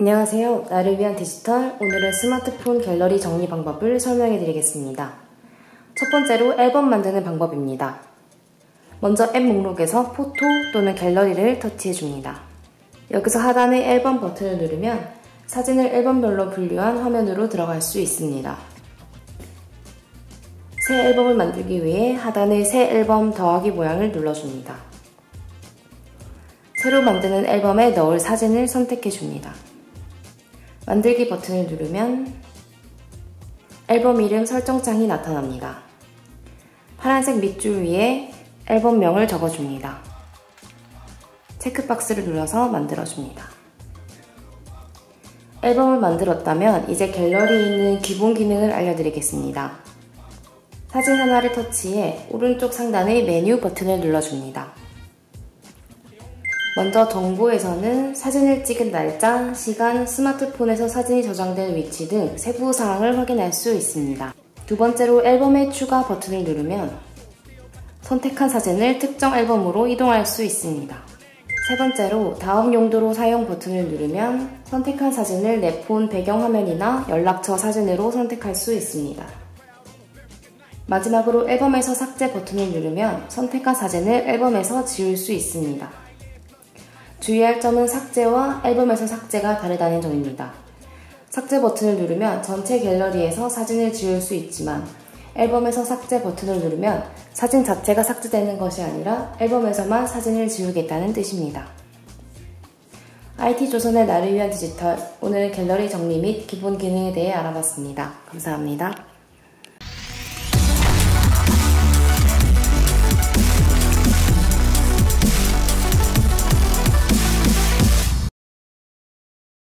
안녕하세요. 나를 위한 디지털 오늘은 스마트폰 갤러리 정리 방법을 설명해 드리겠습니다. 첫 번째로 앨범 만드는 방법입니다. 먼저 앱 목록에서 포토 또는 갤러리를 터치해 줍니다. 여기서 하단의 앨범 버튼을 누르면 사진을 앨범별로 분류한 화면으로 들어갈 수 있습니다. 새 앨범을 만들기 위해 하단의 새 앨범 더하기 모양을 눌러줍니다. 새로 만드는 앨범에 넣을 사진을 선택해 줍니다. 만들기 버튼을 누르면 앨범 이름 설정창이 나타납니다. 파란색 밑줄 위에 앨범명을 적어줍니다. 체크박스를 눌러서 만들어줍니다. 앨범을 만들었다면 이제 갤러리에 있는 기본 기능을 알려드리겠습니다. 사진 하나를 터치해 오른쪽 상단의 메뉴 버튼을 눌러줍니다. 먼저 정보에서는 사진을 찍은 날짜, 시간, 스마트폰에서 사진이 저장된 위치 등 세부 사항을 확인할 수 있습니다. 두 번째로 앨범의 추가 버튼을 누르면 선택한 사진을 특정 앨범으로 이동할 수 있습니다. 세 번째로 다음 용도로 사용 버튼을 누르면 선택한 사진을 내 폰 배경화면이나 연락처 사진으로 선택할 수 있습니다. 마지막으로 앨범에서 삭제 버튼을 누르면 선택한 사진을 앨범에서 지울 수 있습니다. 주의할 점은 삭제와 앨범에서 삭제가 다르다는 점입니다. 삭제 버튼을 누르면 전체 갤러리에서 사진을 지울 수 있지만 앨범에서 삭제 버튼을 누르면 사진 자체가 삭제되는 것이 아니라 앨범에서만 사진을 지우겠다는 뜻입니다. IT조선의 나를 위한 디지털, 오늘은 갤러리 정리 및 기본 기능에 대해 알아봤습니다. 감사합니다.